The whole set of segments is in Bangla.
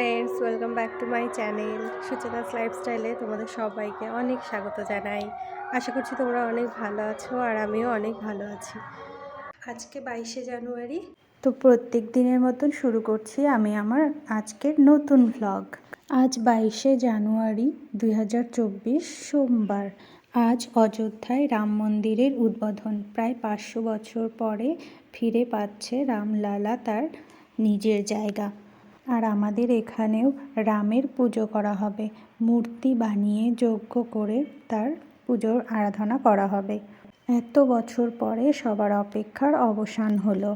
Friends welcome back to my channel Sucheta's লাইফস্টাইলে তোমাদের সবাইকে অনেক স্বাগত জানাই। আশা করছি তোমরা অনেক ভালো আছো আর আমিও অনেক ভালো আছি। আজকে বাইশে জানুয়ারি, তো প্রত্যেক দিনের মতন শুরু করছি আমি আমার আজকের নতুন ভ্লগ আজ বাইশে জানুয়ারি দুই হাজার চব্বিশ সোমবার। আজ অযোধ্যায় রাম মন্দিরের উদ্বোধন। প্রায় পাঁচশো বছর পরে ফিরে পাচ্ছে রামলালা তার নিজের জায়গা। আর আমাদের এখানেও রামের পুজো করা হবে। মূর্তি বানিয়ে যজ্ঞ করে তার পুজোর আরাধনা করা হবে। এত বছর পরে সবার অপেক্ষার অবসান হলো।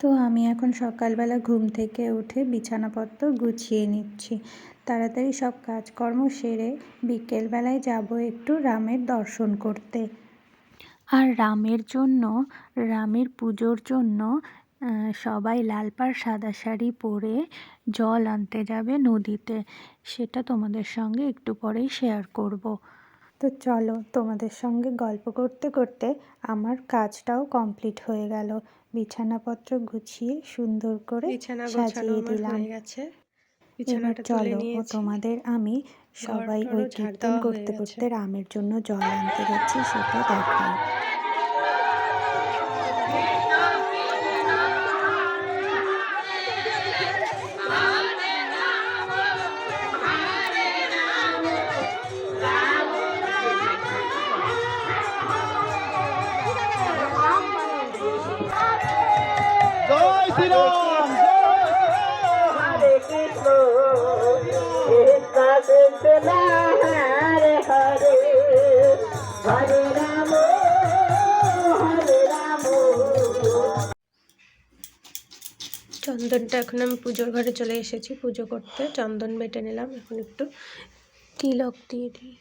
তো আমি এখন সকালবেলা ঘুম থেকে উঠে বিছানাপত্র গুছিয়ে নিচ্ছি। তাড়াতাড়ি সব কাজকর্ম সেরে বিকেলবেলায় যাব একটু রামের দর্শন করতে। আর রামের জন্য, রামের পুজোর জন্য সবাই লাল পাড় সাদা শাড়ি পরে জল আনতে যাবে নদীতে। সেটা তোমাদের সঙ্গে একটু পরেই শেয়ার করব। তো চলো তোমাদের সঙ্গে গল্প করতে করতে আমার কাজটাও কমপ্লিট হয়ে গেল। বিছানাপত্র গুছিয়ে সুন্দর করে সাজিয়ে দিলাম। এবার চলো তোমাদের আমি সবাই ওই কীর্তন করতে। করতে রামের জন্য জল আনতে যাচ্ছি সেটা দেখাই। চন্দনটা এখন আমি পুজোর ঘরে চলে এসেছি, পুজো করতে। চন্দন বেটে নিলাম, এখন একটু তিলক দিয়ে দিই।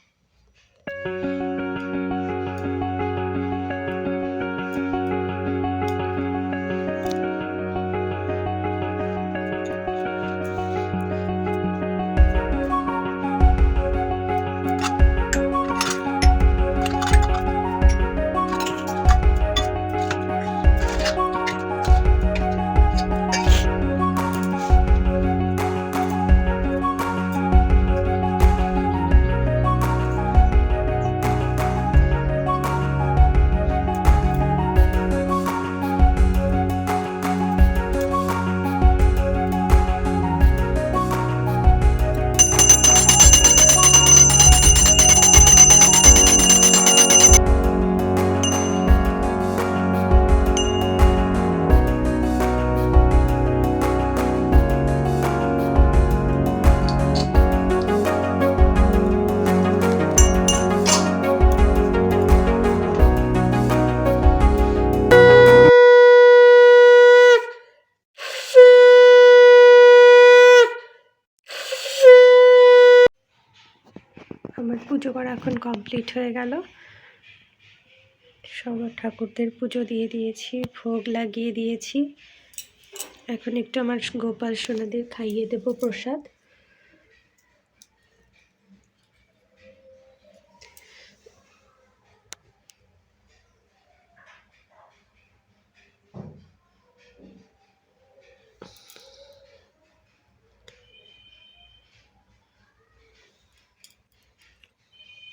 আমার পুজো করা এখন কমপ্লিট হয়ে গেল। সব ঠাকুরদের পুজো দিয়ে দিয়েছি, ভোগ লাগিয়ে দিয়েছি। এখন একটু আমার গোপাল সোনাদের খাইয়ে দেব প্রসাদ।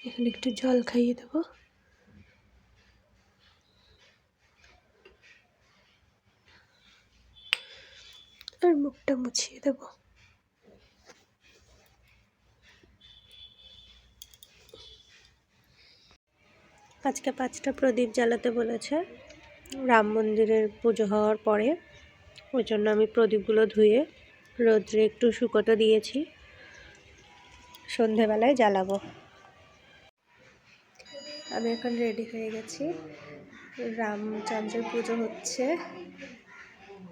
এখন একটু জল খাইয়ে দেবো। আর মুখটা মুছিয়ে দেবো। আজকে পাঁচটা প্রদীপ জ্বালাতে বলেছে। রাম মন্দিরের পুজো হওয়ার পরে ওই জন্য আমি প্রদীপগুলো ধুয়ে রোদ্রে একটু শুকোতে দিয়েছি। সন্ধেবেলায় জ্বালাবো। আমি এখন রেডি হয়ে গেছি। রামচন্দ্রের পুজো হচ্ছে,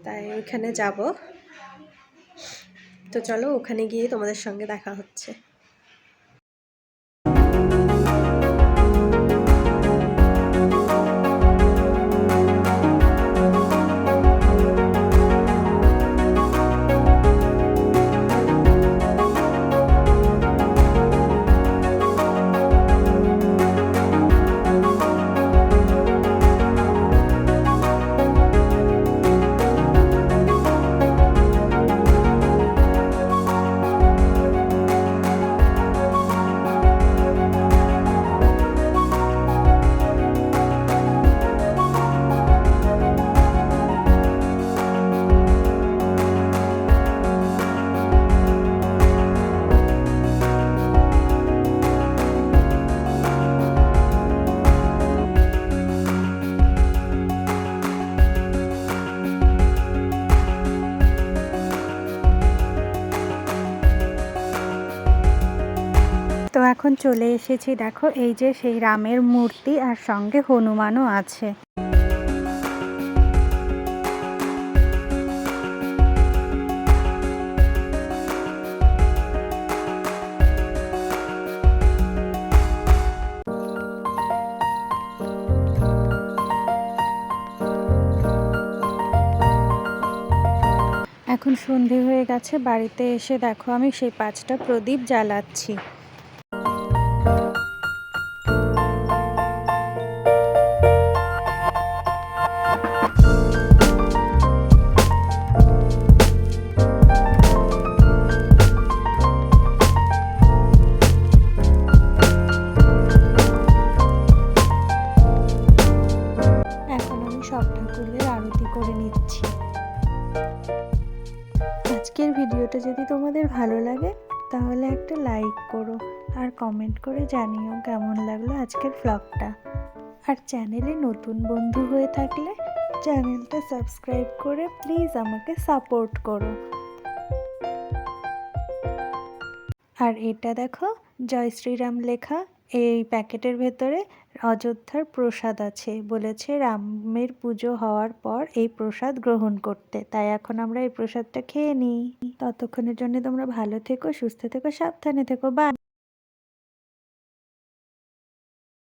তাই ওইখানে যাব। তো চলো ওখানে গিয়ে তোমাদের সঙ্গে দেখা হচ্ছে। এখন চলে এসেছি, দেখো, এই যে সেই রামের মূর্তি আর সঙ্গে হনুমানও আছে। এখন সন্ধে হয়ে গেছে, বাড়িতে এসে দেখো আমি সেই পাঁচটা প্রদীপ জ্বালাচ্ছি। আজকের ভিডিওটা যদি তোমাদের ভালো লাগে, তাহলে একটা লাইক করো আর কমেন্ট করে জানিও কেমন লাগল আজকের ব্লগটা আর চ্যানেলে নতুন বন্ধু হয়ে থাকলে চ্যানেলটা সাবস্ক্রাইব করে প্লিজ আমাকে সাপোর্ট করো। আর এটা দেখো, জয় শ্রীরাম লেখা, এই প্যাকেটের ভেতরে অযোধ্যার প্রসাদ আছে। বলেছে, রামের পুজো হওয়ার পর এই প্রসাদ গ্রহণ করতে। তাই এখন আমরা এই প্রসাদটা খেয়ে নিই। ততক্ষণের জন্য তোমরা ভালো থেকো, সুস্থ থেকো, সাবধানে থেকো। বা